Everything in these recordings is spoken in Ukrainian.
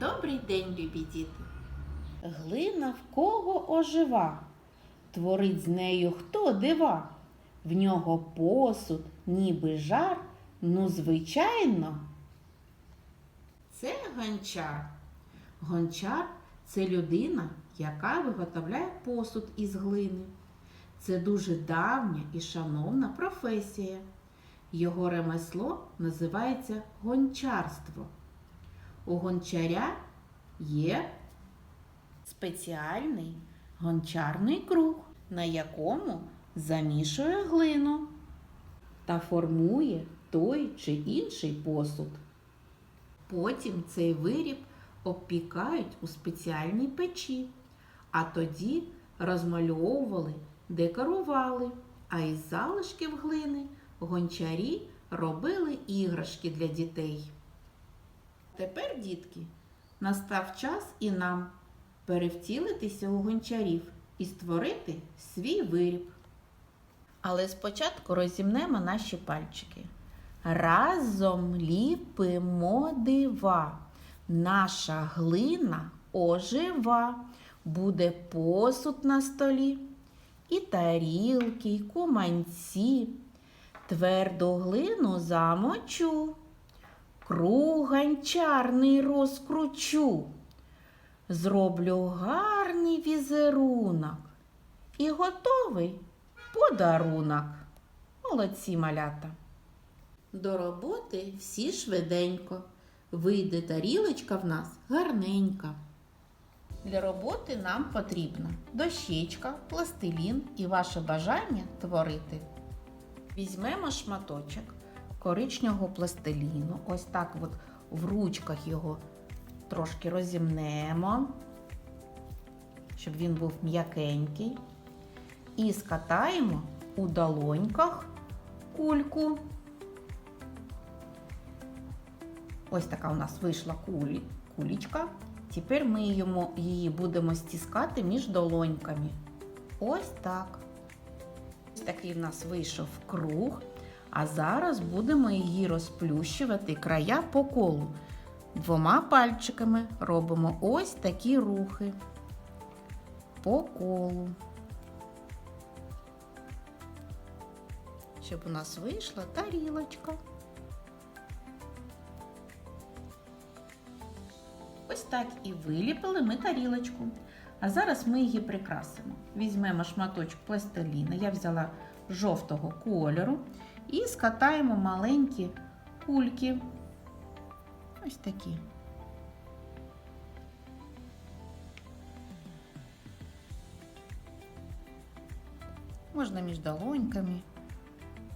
Добрий день, любі діти! Глина в кого ожива, творить з нею хто дива, в нього посуд, ніби жар, ну, звичайно. Це гончар. Гончар це людина, яка виготовляє посуд із глини. Це дуже давня і шановна професія. Його ремесло називається гончарство. У гончаря є Спеціальний гончарний круг, на якому замішує глину та формує той чи інший посуд. Потім цей виріб обпікають у спеціальній печі, а тоді розмальовували, декорували, а із залишків глини гончарі робили іграшки для дітей. Тепер, дітки, настав час і нам перевтілитися у гончарів і створити свій виріб. Але спочатку розімнемо наші пальчики. Разом ліпимо дива. Наша глина ожива, буде посуд на столі, і тарілки, й куманці. Тверду глину замочу, круг ганчарний розкручу. Зроблю гарний візерунок і готовий подарунок. Молодці малята. До роботи всі швиденько. Вийде тарілочка в нас гарненька. Для роботи нам потрібна дощечка, пластилін і ваше бажання творити. Візьмемо шматочок коричневого пластиліну, ось так от в ручках його трошки розімнемо, щоб він був м'якенький. І скатаємо у долоньках кульку. Ось така у нас вийшла кулі, кулічка. Тепер ми йому, її будемо стискати між долоньками. Ось так. Ось такий в нас вийшов круг. А зараз будемо її розплющувати края по колу. Двома пальчиками робимо ось такі рухи по колу. Щоб у нас вийшла тарілочка. Ось так і виліпили ми тарілочку. А зараз ми її прикрасимо. Візьмемо шматочок пластиліна, я взяла жовтого кольору і скатаємо маленькі кульки. Ось такі. Можна між долоньками,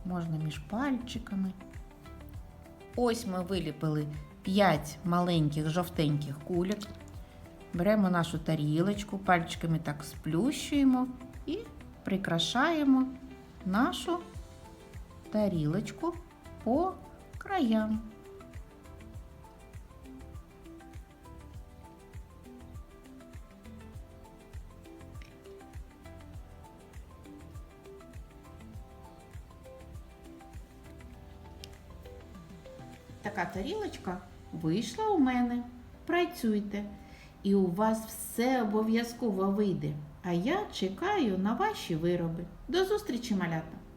можна між пальчиками. Ось ми виліпили 5 маленьких жовтеньких кульок. Беремо нашу тарілочку, пальчиками так сплющуємо і прикрашаємо нашу тарілочку по краям. Така тарілочка вийшла у мене. Працюйте, і у вас все обов'язково вийде. А я чекаю на ваші вироби. До зустрічі, малята!